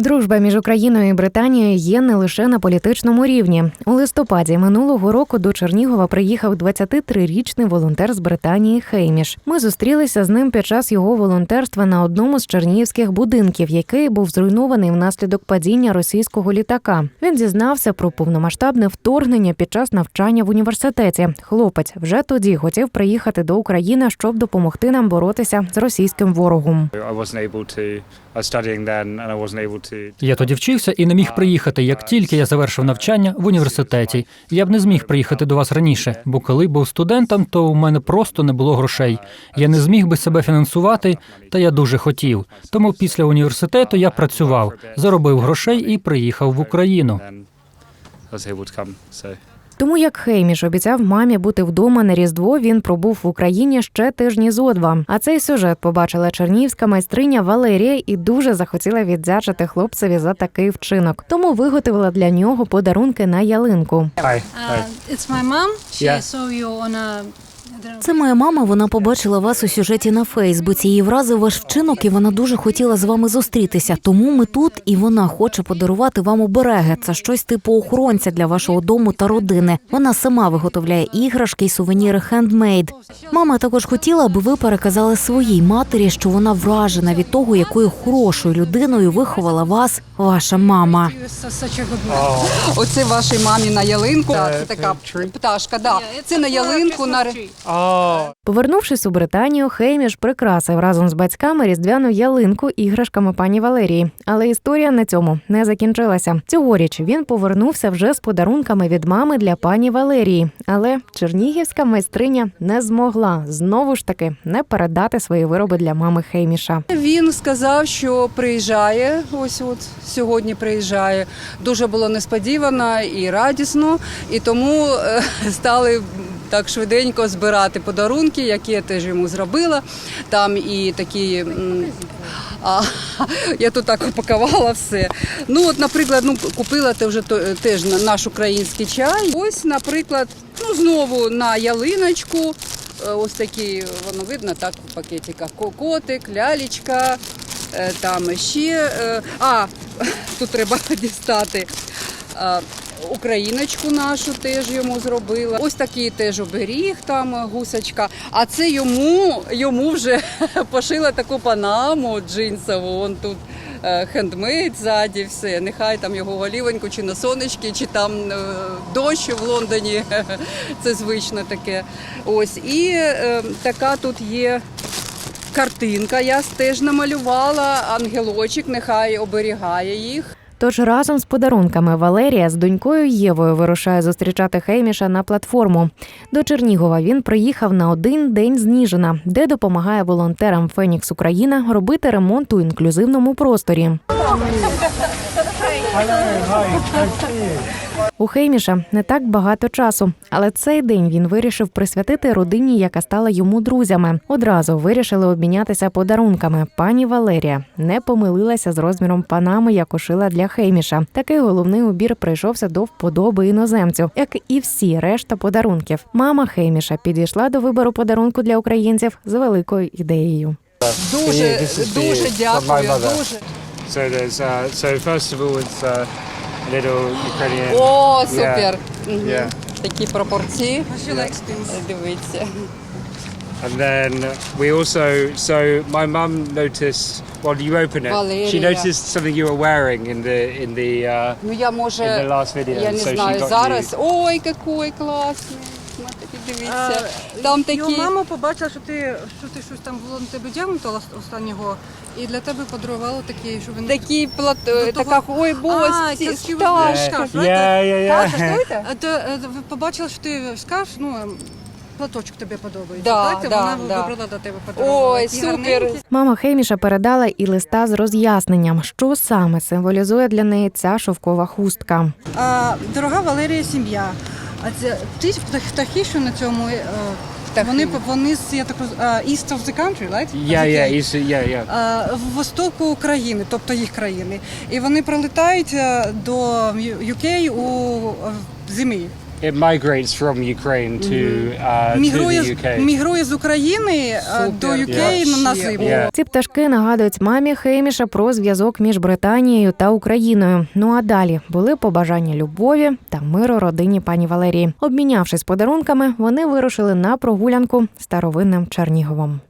Дружба між Україною і Британією є не лише на політичному рівні. У листопаді минулого року до Чернігова приїхав 23-річний волонтер з Британії Хейміш. Ми зустрілися з ним під час його волонтерства на одному з чернігівських будинків, який був зруйнований внаслідок падіння російського літака. Він зізнався про повномасштабне вторгнення під час навчання в університеті. Хлопець вже тоді хотів приїхати до України, щоб допомогти нам боротися з російським ворогом. I wasn't able to. I was studying then, and I wasn't able to. Я тоді вчився і не міг приїхати, як тільки я завершив навчання в університеті. Я б не зміг приїхати до вас раніше, бо коли був студентом, то у мене просто не було грошей. Я не зміг би себе фінансувати, та я дуже хотів. Тому після університету я працював, заробив грошей і приїхав в Україну. Come. So Тому як Хейміш обіцяв мамі бути вдома на Різдво, він пробув в Україні ще тижні зо два. А цей сюжет побачила чернівська майстриня Валерія і дуже захотіла віддячити хлопцеві за такий вчинок. Тому виготовила для нього подарунки на ялинку. hi. Uh, it's my mom. She Yeah. saw you on a. Це моя мама. Вона побачила вас у сюжеті на Фейсбуці. Її вразив ваш вчинок, і вона дуже хотіла з вами зустрітися. Тому ми тут, і вона хоче подарувати вам обереги. Це щось типу охоронця для вашого дому та родини. Вона сама виготовляє іграшки й сувеніри хендмейд. Мама також хотіла, аби ви переказали своїй матері, що вона вражена від того, якою хорошою людиною виховала вас ваша мама. Оце вашій мамі на ялинку. Це- така пташка. Да. Це на ялинку на Повернувшись у Британію, Хейміш прикрасив разом з батьками різдвяну ялинку іграшками пані Валерії. Але історія на цьому не закінчилася. Цьогоріч він повернувся вже з подарунками від мами для пані Валерії. Але чернігівська майстриня не змогла знову ж таки не передати свої вироби для мами Хейміша. Він сказав, що приїжджає. Ось от сьогодні приїжджає. Дуже було несподівано і радісно, і тому е, стали. Так швиденько збирати подарунки, які я теж йому зробила. Там і такі. А, я тут так упакувала все. Ну, от, наприклад, ну, купила те вже теж наш український чай. Ось, наприклад, ну, знову на ялиночку. Е, Ось такі, воно видно так в пакетиках. Ко- Котик, лялечка, е, там ще. е, А, тут треба дістати. Україночку нашу теж йому зробила. Ось такий теж оберіг, там гусочка. А це йому, йому вже пошила таку панаму джинсову. Он тут е, хендмейд ззаді, все. Нехай там його голівоньку, чи на сонечки, чи там е, дощ в Лондоні. Це звично таке. Ось і е, така тут є. Картинка я теж намалювала, ангелочок нехай оберігає їх. Тож разом з подарунками Валерія з донькою Євою вирушає зустрічати Хейміша на платформу. До Чернігова він приїхав на один день з Ніжина, де допомагає волонтерам Фенікс Україна робити ремонт у інклюзивному просторі. У Хейміша не так багато часу, але цей день він вирішив присвятити родині, яка стала йому друзями. Одразу вирішили обмінятися подарунками. Пані Валерія не помилилася з розміром панами, яку шила для Хейміша. Такий головний убір прийшовся до вподоби іноземцю, як і всі решта подарунків. Мама Хейміша підійшла до вибору подарунку для українців з великою ідеєю. Дуже, дуже дякую. Дуже. so there's. Uh, so first of all, it's uh, a little Ukrainian. О, супер. Мгм. Yeah. Такі пропорції. She likes pins. Дивіться. And then we also. So my mum noticed. Well, you open it. She Valeria. noticed something you were wearing in the in the. Uh, Ну я In the може, last video, я не so she знаю, got зараз. Ой, який класний. Дивіться. Там такі. Його мама побачила, що ти, що ти щось там було на тебе дягнуто останнього, і для тебе подарувала такий, що він Такі плат... Того- така, ой, А, ці yeah, yeah. То е, ви побачила, що ти скажеш, ну ем, платочок тобі подобається. Да, так? Да, вона да. вибрала до тебе подарунок. Ой, супер. Мама Хейміша передала і листа з роз'ясненням, що саме символізує для неї ця шовкова хустка. А, дорога Валерія, сім'я. А це ті птах- птахи, що на цьому е, вони вони з я так а, east of the country, right? Yeah, yeah, Cape. yeah, yeah. А, в востоку України, тобто їх країни. І вони прилетають е, до UK у е, зимі. It migrates from Ukraine to, uh, to the з- UK. мігрує з України е, до. UK на Ще. зиму. Yeah. Ці пташки нагадують мамі Хейміша про зв'язок між Британією та Україною. Ну а далі були побажання любові та миру родині пані Валерії. Обмінявшись подарунками, вони вирушили на прогулянку старовинним Черніговом.